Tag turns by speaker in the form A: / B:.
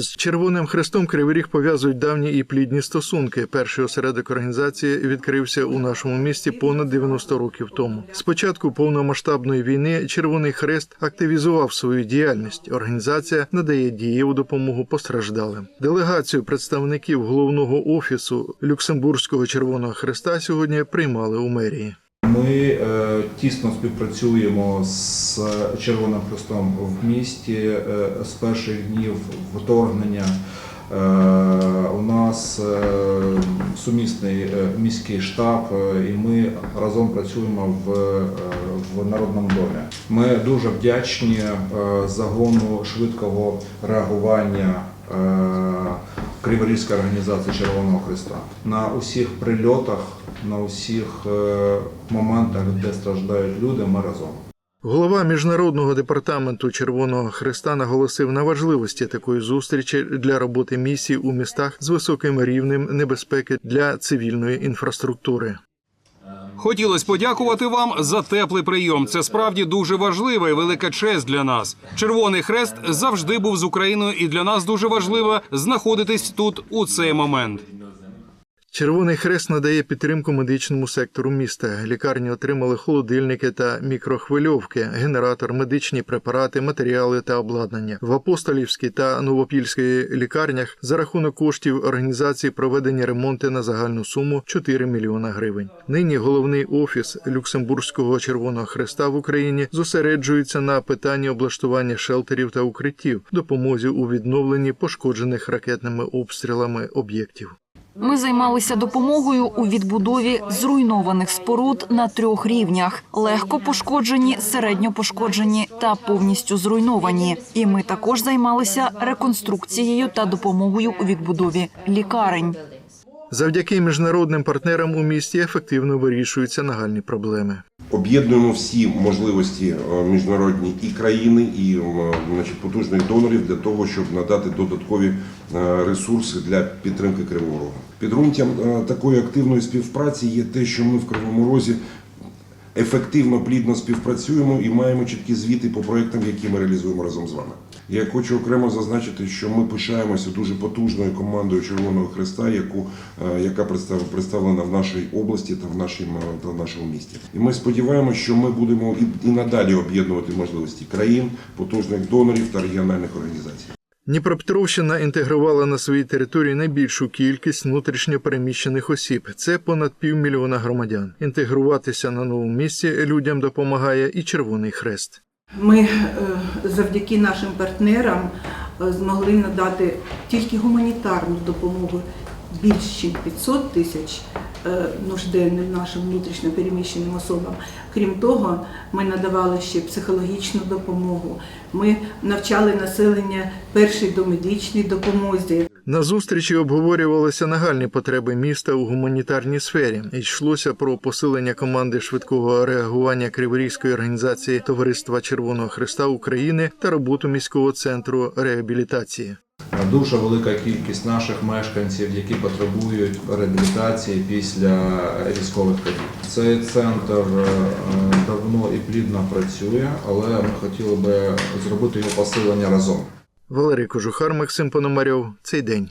A: З Червоним Хрестом Кривий Ріг пов'язують давні і плідні стосунки. Перший осередок організації відкрився у нашому місті понад 90 років тому. З початку повномасштабної війни Червоний Хрест активізував свою діяльність. Організація надає дієву допомогу постраждалим. Делегацію представників головного офісу Люксембурзького Червоного Хреста сьогодні приймали у мерії.
B: Ми е, тісно співпрацюємо з Червоним Хрестом в місті е, з перших днів вторгнення. Е, у нас сумісний міський штаб, і ми разом працюємо в, в Народному домі. Ми дуже вдячні загону швидкого реагування. Криворізької організації Червоного Христа на усіх прильотах, на усіх е, моментах, де страждають люди, ми разом.
A: Голова міжнародного департаменту Червоного Христа наголосив на важливості такої зустрічі для роботи місій у містах з високим рівнем небезпеки для цивільної інфраструктури.
C: Хотілося подякувати вам за теплий прийом. Це справді дуже важлива і велика честь для нас. Червоний хрест завжди був з Україною, і для нас дуже важливо знаходитись тут у цей момент.
A: Червоний хрест надає підтримку медичному сектору міста. Лікарні отримали холодильники та мікрохвильовки, генератор, медичні препарати, матеріали та обладнання. В апостолівській та новопільській лікарнях за рахунок коштів організації проведені ремонти на загальну суму 4 мільйона гривень. Нині головний офіс Люксембурзького Червоного Хреста в Україні зосереджується на питанні облаштування шелтерів та укриттів, допомозі у відновленні пошкоджених ракетними обстрілами об'єктів.
D: Ми займалися допомогою у відбудові зруйнованих споруд на трьох рівнях: легко пошкоджені, середньо пошкоджені та повністю зруйновані. І ми також займалися реконструкцією та допомогою у відбудові лікарень.
A: Завдяки міжнародним партнерам у місті ефективно вирішуються нагальні проблеми.
E: Об'єднуємо всі можливості е, міжнародні і країни, і м, значить, потужних донорів для того, щоб надати додаткові е, ресурси для підтримки Кривого Рогу. Підґрунтям е, такої активної співпраці є те, що ми в Кривому Розі ефективно, плідно співпрацюємо і маємо чіткі звіти по проектам, які ми реалізуємо разом з вами. Я хочу окремо зазначити, що ми пишаємося дуже потужною командою Червоного Христа, яку, е, яка представ- представлена в нашій області та в, нашій, та в нашому місті. І ми сподіваємося, що ми будемо і, і надалі об'єднувати можливості країн, потужних донорів та регіональних організацій.
A: Дніпропетровщина інтегрувала на своїй території найбільшу кількість внутрішньо переміщених осіб. Це понад півмільйона громадян. Інтегруватися на новому місці людям допомагає і Червоний Хрест.
F: Ми е, завдяки нашим партнерам е, змогли надати тільки гуманітарну допомогу більш ніж 500 тисяч е, нужденним нашим внутрішньо переміщеним особам. Крім того, ми надавали ще психологічну допомогу. Ми навчали населення першій домедичній допомозі.
A: На зустрічі обговорювалися нагальні потреби міста у гуманітарній сфері. Йшлося про посилення команди швидкого реагування Криворізької організації Товариства Червоного Христа України та роботу міського центру реабілітації.
B: Дуже велика кількість наших мешканців, які потребують реабілітації після військових подій. Цей центр е, давно і плідно працює, але ми хотіли би зробити його посилення разом.
A: Валерій Кожухар, Максим Пономарьов. Цей день.